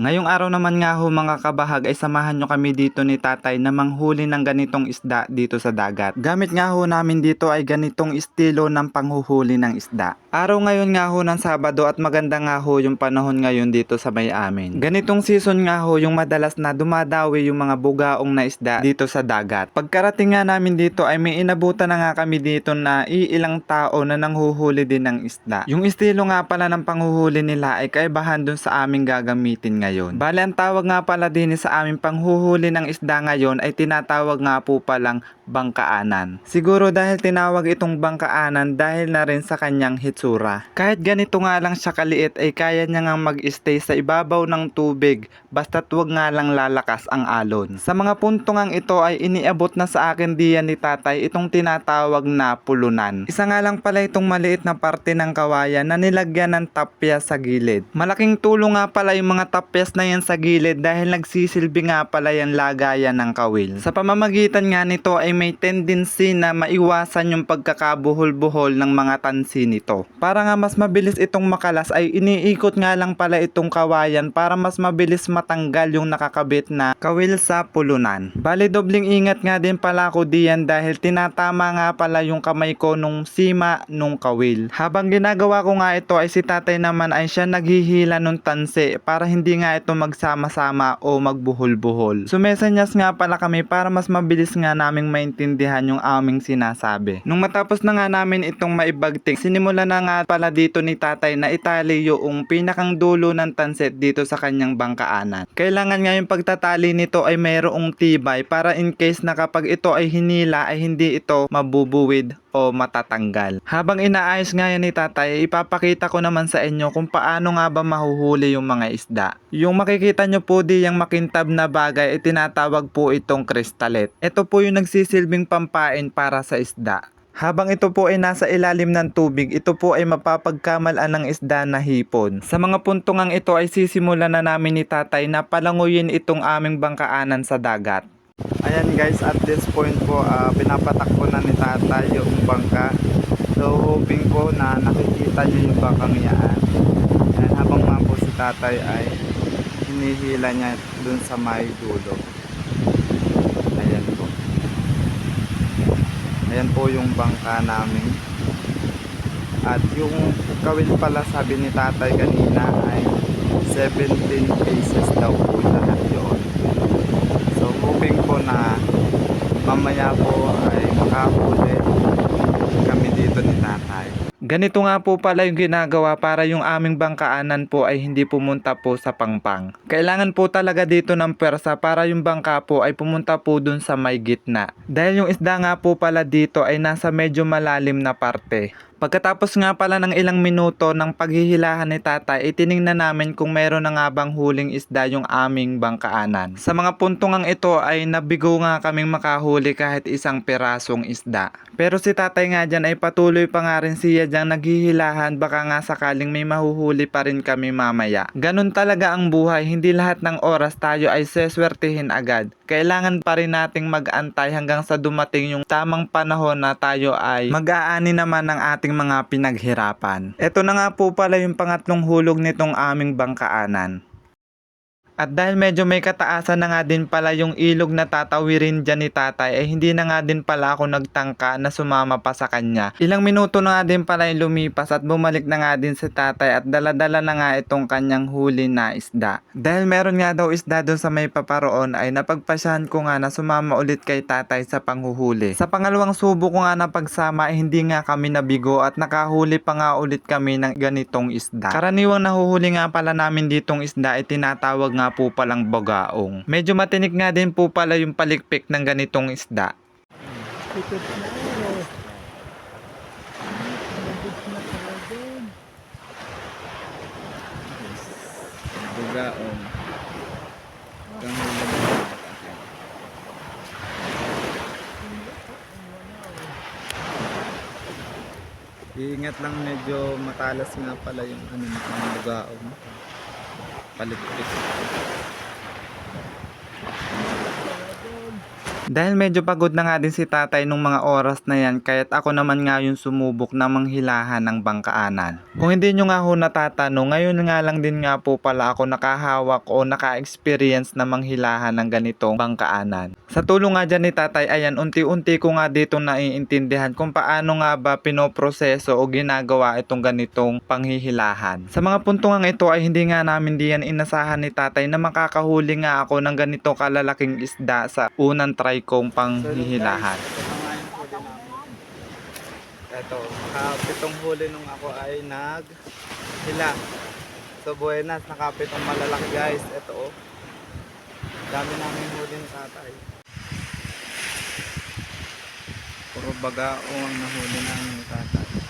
Ngayong araw naman nga ho mga kabahag ay samahan nyo kami dito ni tatay na manghuli ng ganitong isda dito sa dagat. Gamit nga ho namin dito ay ganitong estilo ng panghuhuli ng isda. Araw ngayon nga ho ng Sabado at maganda nga ho yung panahon ngayon dito sa may amin. Ganitong season nga ho yung madalas na dumadawi yung mga bugaong na isda dito sa dagat. Pagkarating nga namin dito ay may inabutan na nga kami dito na iilang tao na nanghuhuli din ng isda. Yung estilo nga pala ng panghuhuli nila ay kaibahan dun sa aming gagamitin ngayon. Bale ang tawag nga pala din sa aming panghuhuli ng isda ngayon ay tinatawag nga po palang bangkaanan. Siguro dahil tinawag itong bangkaanan dahil na rin sa kanyang hitsura. Kahit ganito nga lang siya kaliit ay kaya niya nga mag-stay sa ibabaw ng tubig basta't wag nga lang lalakas ang alon. Sa mga punto ngang ito ay iniabot na sa akin diyan ni tatay itong tinatawag na pulunan. Isa nga lang pala itong maliit na parte ng kawayan na nilagyan ng tapya sa gilid. Malaking tulong nga pala yung mga tapyas na yan sa gilid dahil nagsisilbi nga pala yan lagayan ng kawil. Sa pamamagitan nga nito ay may tendency na maiwasan yung pagkakabuhol-buhol ng mga tansi nito. Para nga mas mabilis itong makalas ay iniikot nga lang pala itong kawayan para mas mabilis matanggal yung nakakabit na kawil sa pulunan. Bali dobling ingat nga din pala ako diyan dahil tinatama nga pala yung kamay ko nung sima nung kawil. Habang ginagawa ko nga ito ay si tatay naman ay siya naghihila nung tansi para hindi nga ito magsama-sama o magbuhol-buhol. Sumesenyas nga pala kami para mas mabilis nga naming maintindihan yung aming sinasabi. Nung matapos na nga namin itong maibagting, sinimula na nga pala dito ni tatay na itali yung pinakang dulo ng tanset dito sa kanyang bangkaanan. Kailangan nga yung pagtatali nito ay mayroong tibay para in case na kapag ito ay hinila ay hindi ito mabubuwid o matatanggal. Habang inaayos nga yan ni tatay, ipapakita ko naman sa inyo kung paano nga ba mahuhuli yung mga isda. Yung makikita nyo po di yung makintab na bagay, ay tinatawag po itong kristalet. Ito po yung nagsisilbing pampain para sa isda. Habang ito po ay nasa ilalim ng tubig, ito po ay mapapagkamalan ng isda na hipon. Sa mga puntungang ito ay sisimulan na namin ni tatay na palanguyin itong aming bangkaanan sa dagat. Ayan guys, at this point po, ah, pinapatakbo na ni tatay yung bangka. So hoping po na nakikita nyo yung bangkang yan. Ayan, habang nga po si tatay ay hinihila niya dun sa may dulo. Ayan po. Ayan po yung bangka namin. At yung kawil pala sabi ni tatay kanina ay 17 pieces daw po lahat yun. So hoping po na mamaya po ay makahuli kami. Ganito nga po pala yung ginagawa para yung aming bangkaanan po ay hindi pumunta po sa pangpang. Kailangan po talaga dito ng pwersa para yung bangka po ay pumunta po dun sa may gitna. Dahil yung isda nga po pala dito ay nasa medyo malalim na parte. Pagkatapos nga pala ng ilang minuto ng paghihilahan ni tatay, itiningnan namin kung meron na nga bang huling isda yung aming bangkaanan. Sa mga puntungang ito ay nabigo nga kaming makahuli kahit isang perasong isda. Pero si tatay nga dyan ay patuloy pa nga rin siya dyan naghihilahan baka nga sakaling may mahuhuli pa rin kami mamaya. Ganon talaga ang buhay, hindi lahat ng oras tayo ay seswertihin agad. Kailangan pa rin nating mag-antay hanggang sa dumating yung tamang panahon na tayo ay mag-aani naman ng ating mga pinaghirapan. Ito na nga po pala yung pangatlong hulog nitong aming bangkaanan. At dahil medyo may kataasan na nga din pala yung ilog na tatawirin dyan ni tatay, ay hindi na nga din pala ako nagtangka na sumama pa sa kanya. Ilang minuto na nga din pala yung lumipas at bumalik na nga din si tatay at daladala na nga itong kanyang huli na isda. Dahil meron nga daw isda doon sa may paparoon ay napagpasyahan ko nga na sumama ulit kay tatay sa panghuhuli. Sa pangalawang subo ko nga na pagsama ay hindi nga kami nabigo at nakahuli pa nga ulit kami ng ganitong isda. Karaniwang nahuhuli nga pala namin ditong isda ay tinatawag nga po palang bagaong. Medyo matinik nga din po pala yung palikpik ng ganitong isda. Bagaong. Iingat lang medyo matalas nga pala yung ano ng bagaong. Palikpik. Dahil medyo pagod na nga din si tatay nung mga oras na yan, kaya't ako naman nga yung sumubok na manghilahan ng bangkaanan. Kung hindi nyo nga ho natatanong, ngayon nga lang din nga po pala ako nakahawak o naka-experience na manghilahan ng ganitong bangkaanan. Sa tulong nga dyan ni tatay, ayan, unti-unti ko nga dito naiintindihan kung paano nga ba pinoproseso o ginagawa itong ganitong panghihilahan. Sa mga puntungang ito ay hindi nga namin diyan inasahan ni tatay na makakahuli nga ako ng ganito kalalaking isda sa unang try kong panghihilahan. Ito, nakapitong huli nung ako ay naghila. So buenas, nakapitong malalaki guys. Ito oh. Dami namin huli ni tatay. Puro baga o ang nahuli namin ni tatay.